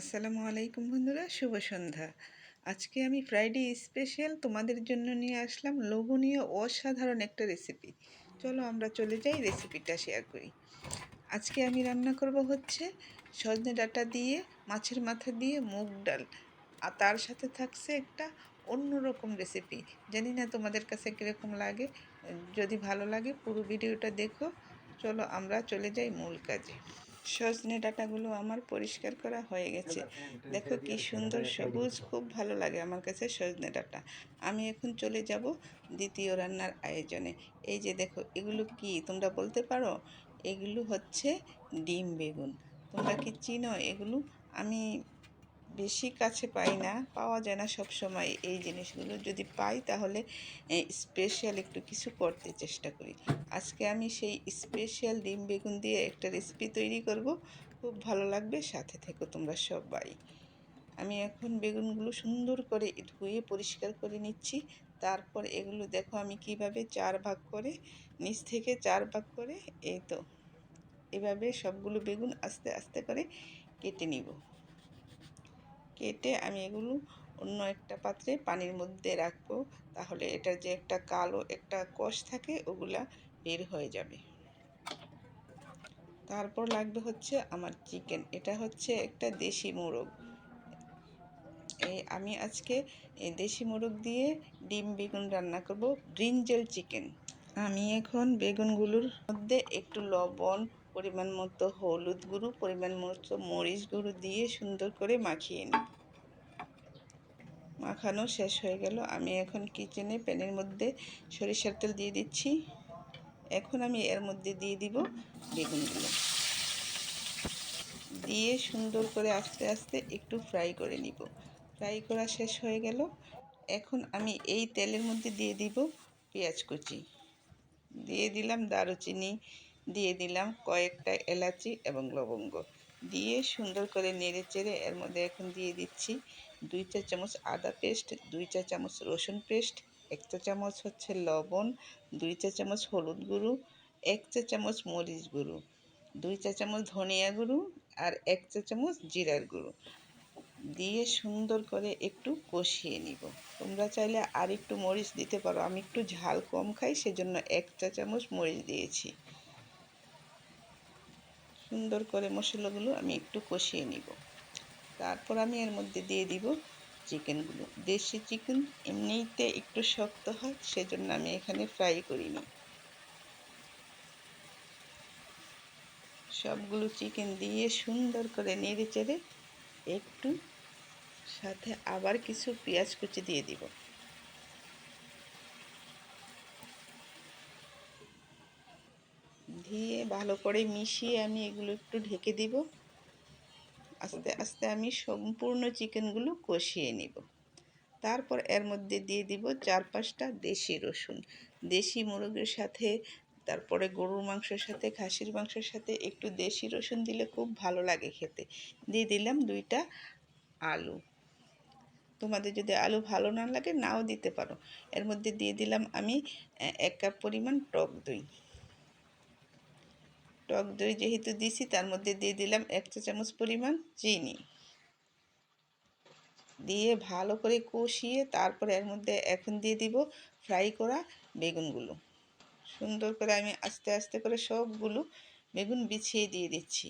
আসসালামু আলাইকুম বন্ধুরা, শুভ সন্ধ্যা। আজকে আমি ফ্রাইডে স্পেশাল তোমাদের জন্য নিয়ে আসলাম লোভনীয় অসাধারণ একটা রেসিপি। চলো আমরা চলে যাই রেসিপিটা শেয়ার করি। আজকে আমি রান্না করব হচ্ছে সজনে ডাঁটা দিয়ে, মাছের মাথা দিয়ে মুগ ডাল। আর তার সাথে থাকছে একটা অন্যরকম রেসিপি। জানি না তোমাদের কাছে কীরকম লাগে, যদি ভালো লাগে পুরো ভিডিওটা দেখো। চলো আমরা চলে যাই মূল কাজে। সজনে ডাটাগুলো আমার পরিষ্কার করা হয়ে গেছে। দেখো কি সুন্দর সবুজ, খুব ভালো লাগে আমার কাছে সজনে ডাটা। আমি এখন চলে যাব দ্বিতীয় রান্নার আয়োজনে। এই যে দেখো, এগুলো কি তোমরা বলতে পারো? এগুলো হচ্ছে ডিম বেগুন। তোমরা কি চিনো এগুলো? আমি বেশি কাছে পাই না, পাওয়া যায় না সব সময় এই জিনিসগুলো। যদি পাই তাহলে স্পেশাল একটু কিছু করতে চেষ্টা করি। আজকে আমি সেই স্পেশাল ডিম বেগুন দিয়ে একটা রেসিপি তৈরি করব। খুব ভালো লাগবে, সাথে থেকো তোমরা সবাই। আমি এখন বেগুনগুলো সুন্দর করে ধুয়ে পরিষ্কার করে নিচ্ছি। তারপর এগুলো দেখো আমি কীভাবে চার ভাগ করে, নিচ থেকে চার ভাগ করে, এই তো। এভাবে সবগুলো বেগুন আস্তে আস্তে করে কেটে নিব। কেটে আমি এগুলো অন্য একটা পাত্রে পানির মধ্যে রাখব। তাহলে এটার যে একটা কালো একটা কষ থাকে, ওগুলা বের হয়ে যাবে। তারপর লাগবে হচ্ছে আমার চিকেন। এটা হচ্ছে একটা দেশি মোরগ। এই আমি আজকে দেশি মোরগ দিয়ে ডিম বেগুন রান্না করব। Brinjal chicken. আমি এখন বেগুনগুলোর মধ্যে একটু লবণ পরিমাণ মতো হলুদ গুঁড়ো, পরিমাণ মতো মরিচ গুঁড়ো দিয়ে সুন্দর করে মাখিয়ে নিই। মাখানো শেষ হয়ে গেল। আমি এখন কিচেনে প্যানের মধ্যে সরিষার তেল দিয়ে দিচ্ছি। এখন আমি এর মধ্যে দিয়ে দিব বেগুনগুলো। দিয়ে সুন্দর করে আস্তে আস্তে একটু ফ্রাই করে নিব। ফ্রাই করা শেষ হয়ে গেল। এখন আমি এই তেলের মধ্যে দিয়ে দিব পেঁয়াজ কুচি। দিয়ে দিলাম দারুচিনি দিয়ে দিলাম কয়েকটা এলাচি এবং লবঙ্গ। দিয়ে সুন্দর করে নেড়ে চেড়ে এর মধ্যে এখন দিয়ে দিচ্ছি দুই চা চামচ আদা পেস্ট, দুই চা চামচ রসুন পেস্ট, এক চা চামচ হচ্ছে লবণ, দুই চা চামচ হলুদ গুঁড়ো, এক চা চামচ মরিচ গুঁড়ো, দুই চা চামচ ধনিয়া গুঁড়ো আর এক চা চামচ জিরার গুঁড়ো। দিয়ে সুন্দর করে একটু কষিয়ে নিব। তোমরা চাইলে আর একটু মরিচ দিতে পারো। আমি একটু ঝাল কম খাই, সেজন্য এক চা চামচ মরিচ দিয়েছি। সুন্দর করে মশলাগুলো আমি একটু কষিয়ে নিব। তারপর আমি এর মধ্যে দিয়ে দিব চিকেনগুলো। দেশি চিকেন এমনিতে একটু শক্ত হয়, সেজন্য আমি এখানে ফ্রাই করিনি। সবগুলো চিকেন দিয়ে সুন্দর করে নেড়ে চেড়ে একটু সাথে আবার কিছু পেঁয়াজ কুচি দিয়ে দিব। দিয়ে ভালো করে মিশিয়ে আমি এগুলো একটু ঢেকে দিব। আস্তে আস্তে আমি সম্পূর্ণ চিকেনগুলো কষিয়ে নিব। তারপর এর মধ্যে দিয়ে দিব চার পাঁচটা দেশি রসুন। দেশি মুরগের সাথে, তারপরে গরুর মাংসের সাথে, খাসির মাংসের সাথে একটু দেশি রসুন দিলে খুব ভালো লাগে খেতে। দিয়ে দিলাম দুইটা আলু। তোমাদের যদি আলু ভালো না লাগে, নাও দিতে পারো। এর মধ্যে দিয়ে দিলাম আমি এক কাপ পরিমাণ টক দই। টক দই যেহেতু দিছি, তার মধ্যে দিয়ে দিলাম এক চা চামচ পরিমাণ চিনি। দিয়ে ভালো করে কষিয়ে তারপরে এর মধ্যে এখন দিয়ে দিব ফ্রাই করা বেগুনগুলো। সুন্দর করে আমি আস্তে আস্তে করে সবগুলো বেগুন বিছিয়ে দিয়ে দিচ্ছি।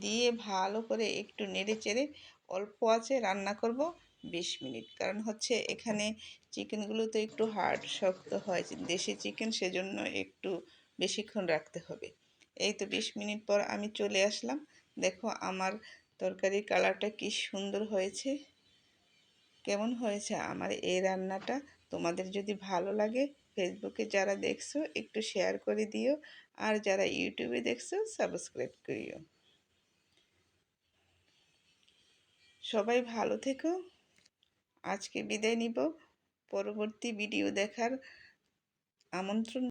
দিয়ে ভালো করে একটু নেড়ে চেড়ে অল্প আছে রান্না করব। বিশ মিনিট। কারণ হচ্ছে এখানে চিকেনগুলো তো একটু হার্ড, শক্ত হয়। দেশি চিকেন সেজন্য একটু বেশিক্ষণ রাখতে হবে। এই তো বিশ মিনিট পর আমি চলে আসলাম। দেখো আমার তরকারির কালারটা কি সুন্দর হয়েছে। কেমন হয়েছে আমার এই রান্নাটা? তোমাদের যদি ভালো লাগে, ফেসবুকে যারা দেখছ, একটু শেয়ার করে দিও। আর যারা ইউটিউবে দেখছ, সাবস্ক্রাইব করিও। সবাই ভালো থেকো। আজকে বিদায় নিব। পরবর্তী ভিডিও দেখার আমন্ত্রণ